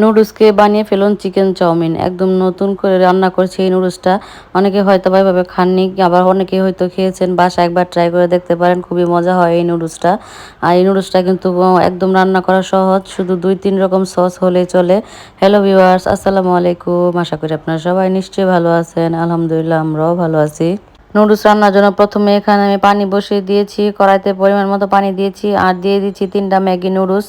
নুডলসকে বানিয়ে ফেলুন chicken chowmein. একদম নতুন করে রান্না করছে এই নুডলসটা। অনেকে হয়তো বা এভাবে খাননি, আবার অনেকে হয়তো খেয়েছেন। বাসা একবার ট্রাই করে দেখতে পারেন, খুবই মজা হয় এই নুডলসটা। আর এই নুডলসটা কিন্তু একদম রান্না করা সহজ, শুধু দুই তিন রকম সস হলেই চলে। হ্যালো ভিউয়ার্স আসসালামু আলাইকুম। আশা করি আপনারা সবাই নিশ্চয়ই ভালো আছেন। আলহামদুলিল্লাহ, আমরাও ভালো আছি। নুডলস রান্নার জন্য প্রথমে এখানে আমি পানি বসিয়ে দিয়েছি, কড়াইতে পরিমাণ মতো পানি দিয়েছি আর দিয়ে দিচ্ছি তিনটা ম্যাগি নুডলস।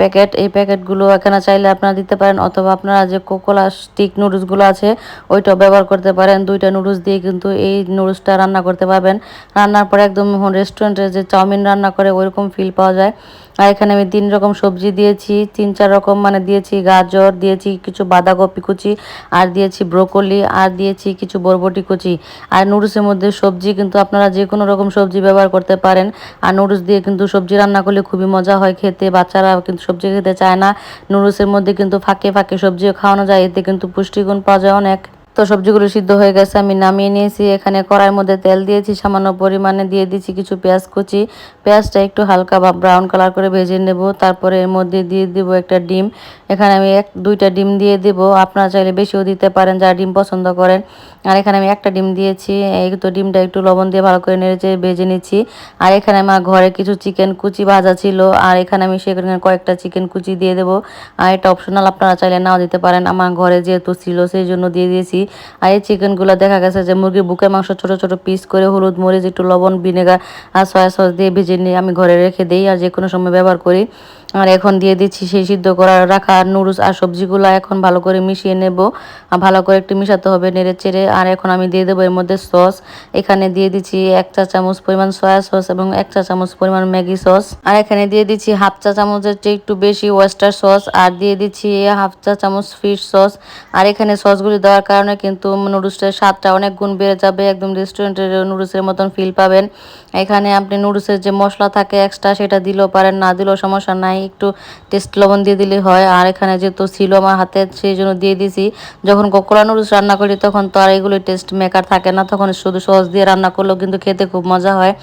প্যাকেট, এই প্যাকেটগুলো এখানে চাইলে আপনারা দিতে পারেন অথবা আপনারা যে কোকোলা স্টিক নুডলসগুলো আছে, ওইটাও ব্যবহার করতে পারেন। দুইটা নুডলস দিয়ে কিন্তু এই নুডলসটা রান্না করতে পারবেন। রান্নার পরে একদম রেস্টুরেন্টে যে চাউমিন রান্না করে, ওইরকম ফিল পাওয়া যায়। আর এখানে আমি তিন রকম সবজি দিয়েছি, তিন চার রকম মানে দিয়েছি গাজর, দিয়েছি কিছু বাঁধাকপি কুচি, আর দিয়েছি ব্রোকলি, আর দিয়েছি কিছু বরবটি কুচি। আর নুডলসের মধ্যে সবজি কিন্তু আপনারা যে কোনো রকম সবজি ব্যবহার করতে পারেন। আর নুডলস দিয়ে কিন্তু সবজি রান্না করলে খুবই মজা হয় খেতে, বাচ্চারা কিন্তু সবজি খেতে চায় না। নুডলসের মধ্যে কিন্তু ফাঁকে ফাঁকে সবজিও খাওয়ানো যায়, এতে কিন্তু পুষ্টিগুণ পাওয়া যায় অনেক। তো সবজিগুলো সিদ্ধ হয়ে গেছে, আমি নামিয়ে নিয়েছি। এখানে কড়াইয়ের মধ্যে তেল দিয়েছি, সামান্য পরিমাণে দিয়ে দিচ্ছি কিছু পেঁয়াজ কুচি। পেঁয়াজটা একটু হালকা বা ব্রাউন কালার করে ভেজে নেব, তারপরে এর মধ্যে দিয়ে দিব একটা ডিম। এখানে আমি এক, দুইটা ডিম দিয়ে দিব, আপনারা চাইলে বেশিও দিতে পারেন, যারা ডিম পছন্দ করেন। আর এখানে আমি একটা ডিম দিয়েছি, এই তো ডিমটা একটু লবণ দিয়ে ভালো করে নেড়েচে ভেজে নিচ্ছি। আর এখানে আমার ঘরে কিছু চিকেন কুচি ভাজা ছিল, আর এখানে আমি সেখানে কয়েকটা চিকেন কুচি দিয়ে দেবো। আর এটা অপশনাল আপনারা চাইলে নাও দিতে পারেন, আমার ঘরে যেহেতু ছিল, সেই জন্য দিয়ে দিয়েছি। আর এই চিকেনগুলো দেখা গেছে যে মুরগির বুকের মাংস ছোট ছোট পিস করে হলুদ, মরিচ, একটু লবণ ভিনেগার আর সয়া সস দিয়ে ভেজে নিয়ে আমি ঘরে রেখে দিই আর যে কোনো সময় ব্যবহার করি। আর এখন দিয়ে দিচ্ছি সেই সিদ্ধ করা, রাখা আর নুডলস আর সবজিগুলো এখন ভালো করে মিশিয়ে নেব। ভালো করে একটু মিশাতে হবে নেড়ে চেড়ে। আর এখন আমি দিয়ে দেবো এর মধ্যে সস। এখানে দিয়ে দিচ্ছি এক চা চামচ পরিমাণ সয়া সস এবং এক চা চামচ পরিমাণ ম্যাগি সস। আর এখানে দিয়ে দিচ্ছি হাফ চা চামচের চেয়ে একটু বেশি ওয়েস্টার সস। আর দিয়ে দিচ্ছি হাফ চা চামচ ফিশ সস। আর এখানে সসগুলি দেওয়ার কারণে কিন্তু নুডলসটার স্বাদটা অনেক গুণ বেড়ে যাবে। একদম রেস্টুরেন্টের নুডলসের মতন ফিল পাবেন। এখানে আপনি নুডলসের যে মশলা থাকে এক্সট্রা সেটা দিলেও পারেন, না দিলেও সমস্যা নাই। একটু টেস্ট লবণ দিয়ে দিলে হয়। আর এখানে যেহেতু ছিল আমার হাতে, সেই জন্য দিয়ে দিছি। যখন কোকোলা নুডলস রান্না করি, তখন তো আর এগুলো টেস্ট মেকার থাকে না। তখন শুধু সস দিয়ে রান্না করলেও কিন্তু খেতে খুব মজা হয়।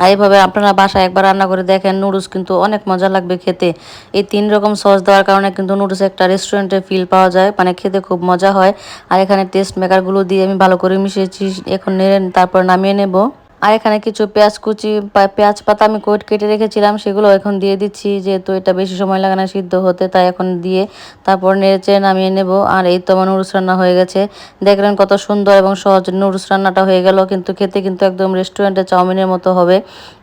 আর এইভাবে আপনারা বাসায় একবার রান্না করে দেখেন, নুডলস কিন্তু অনেক মজা লাগবে খেতে। এই তিন রকম সস দেওয়ার কারণে কিন্তু নুডলস একটা রেস্টুরেন্টে ফিল পাওয়া যায় মানে খেতে খুব মজা হয়। আর এখানে টেস্ট মেকারগুলো দিয়ে আমি ভালো করে মিশিয়েছি। এখন নেড়ে, তারপর নামিয়ে নেব। আর এখানে কিছু পেঁয়াজ কুচি পেঁয়াজ পাতা আমি কোট কেটে রেখেছিলাম, সেগুলো এখন দিয়ে দিচ্ছি, যেহেতু এটা বেশি সময় লাগে না সিদ্ধ হতে, তাই এখন দিয়ে তারপর নেড়েচে নামিয়ে নেব। আর এই তো আমার নুডলস রান্না হয়ে গেছে। দেখলেন কত সুন্দর এবং সহজ নুডলস রান্নাটা হয়ে গেল, কিন্তু খেতে কিন্তু একদম রেস্টুরেন্টে চাউমিনের মতো হবে।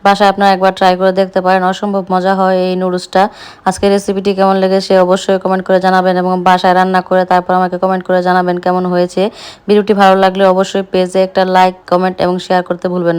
বাসায় আপনারা একবার ট্রাই করে দেখতে পারেন, অসম্ভব মজা হয় এই নুডলসটা। আজকের রেসিপিটি কেমন লেগেছে অবশ্যই কমেন্ট করে জানাবেন এবং বাসায় রান্না করে তারপর আমাকে কমেন্ট করে জানাবেন কেমন হয়েছে। ভিডিওটি ভালো লাগলে অবশ্যই পেজে একটা লাইক কমেন্ট এবং শেয়ার করতে ভুলবেন